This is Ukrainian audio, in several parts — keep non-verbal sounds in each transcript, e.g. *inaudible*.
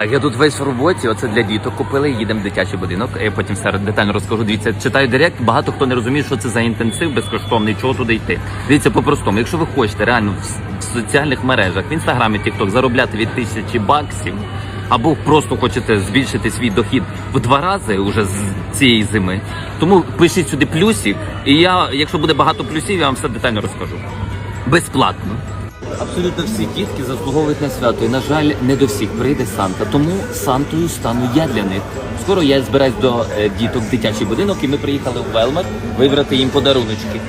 Я тут весь в роботі, оце для діток купили, їдемо в дитячий будинок. Я потім все детально розкажу. Дивіться, читаю директ. Багато хто не розуміє, що це за інтенсив безкоштовний, чого туди йти. Дивіться, по-простому, якщо ви хочете реально в, соціальних мережах, в інстаграмі, TikTok заробляти від тисячі баксів, або просто хочете збільшити свій дохід в два рази уже з цієї зими. Тому пишіть сюди плюсик, і я, якщо буде багато плюсів, я вам все детально розкажу. Безплатно. Абсолютно всі дітки заслуговують на свято. І, на жаль, не до всіх прийде Санта. Тому Сантою стану я для них. Скоро я збираюсь до е, діток дитячий будинок, і ми приїхали в Велмар вибрати їм подаруночки.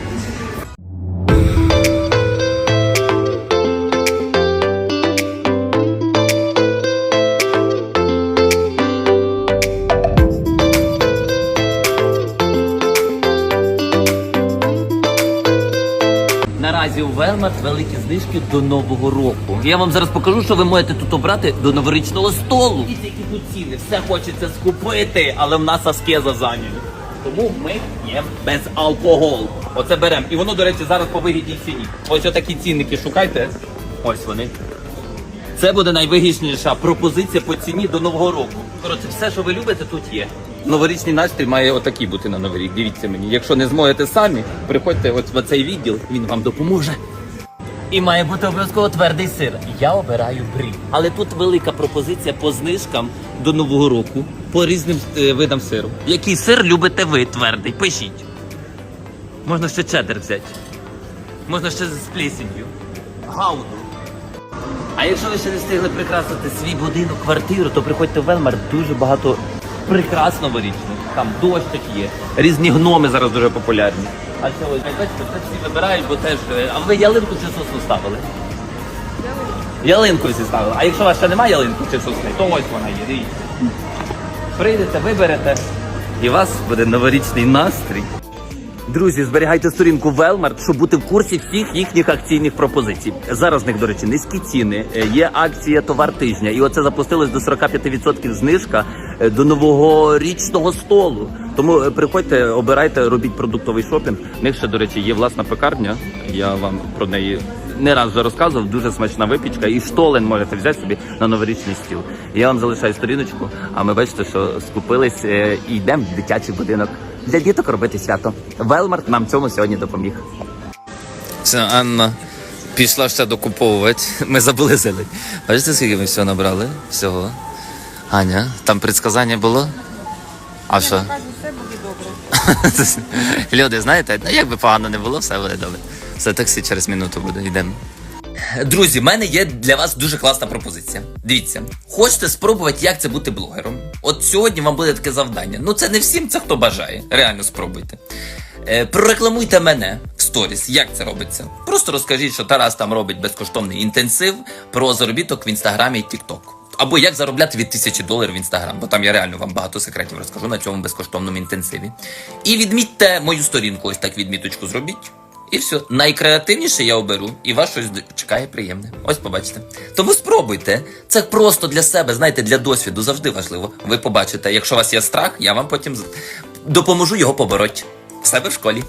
Наразі у Велмарт великі знижки до нового року. Я вам зараз покажу, що ви можете тут обрати до новорічного столу. Дивіться, які тут ціни, все хочеться скупити, але в нас аскеза зайняли. Тому ми п'ємо без алкоголу. Оце беремо. І воно, до речі, зараз по вигідній ціні. Ось отакі цінники шукайте. Ось вони. Це буде найвигідніша пропозиція по ціні до нового року. Коротше, все, що ви любите, тут є. Новорічний настрій має отакий бути на новий рік. Дивіться мені. Якщо не зможете самі, приходьте от в цей відділ, він вам допоможе. І має бути обов'язково твердий сир. Я обираю брі. Але тут велика пропозиція по знижкам до нового року по різним е, видам сиру. Який сир любите ви твердий? Пишіть. Можна ще чеддер взяти. Можна ще з плесенью. Гауду. А якщо ви ще не встигли прикрасити свій будинок, квартиру, то приходьте в Велмар, дуже багато прикрас новорічних. Там дощик є, різні гноми зараз дуже популярні. А це ось бачите, це всі вибирають, бо теж. е, А ви ялинку чи сосну ставили? Ялинку всі ставили. А якщо у вас ще немає ялинки чи сосни, то ось вона є. Прийдете, виберете, і у вас буде новорічний настрій. Друзі, зберігайте сторінку Велмарт, щоб бути в курсі всіх їхніх акційних пропозицій. Зараз в них, до речі, низькі ціни. Е, Є акція товар тижня, і оце запустилось до 45% знижка е, до новорічного столу. Тому е, приходьте, обирайте, робіть продуктовий шопінг. В них ще, до речі, є власна пекарня. Я вам про неї не раз вже розказував. Дуже смачна випічка. І штолен можете взяти собі на новорічний стіл. Я вам залишаю сторіночку, а ми бачите, що скупились і йдемо в дитячий будинок для діток робити свято. Велмарт нам цьому сьогодні допоміг. Це Анна пішла все докуповувати. *laughs* Ми забули зелень. Бачите, скільки ми всього набрали? Всього. Аня, там предсказання було? А що? Все буде добре. *laughs* Люди, знаєте, ну, як би погано не було, все буде добре. Все таксі через минуту буде, йдемо. Друзі, в мене є для вас дуже класна пропозиція. Дивіться, хочете спробувати, як це бути блогером? От сьогодні вам буде таке завдання. Ну це не всім, це хто бажає. Реально спробуйте. Е, прорекламуйте мене в сторіс, як це робиться. Просто розкажіть, що Тарас там робить безкоштовний інтенсив про заробіток в інстаграмі і Тікток. Або як заробляти від тисячі доларів в інстаграм, бо там я реально вам багато секретів розкажу на цьому безкоштовному інтенсиві. І відмітьте мою сторінку, ось так відміточку зробіть. І все, найкреативніше я оберу, і вас щось чекає приємне. Ось побачите. Тому спробуйте. Це просто для себе, знаєте, для досвіду завжди важливо. Ви побачите, якщо у вас є страх, я вам потім допоможу його побороти в себе в школі.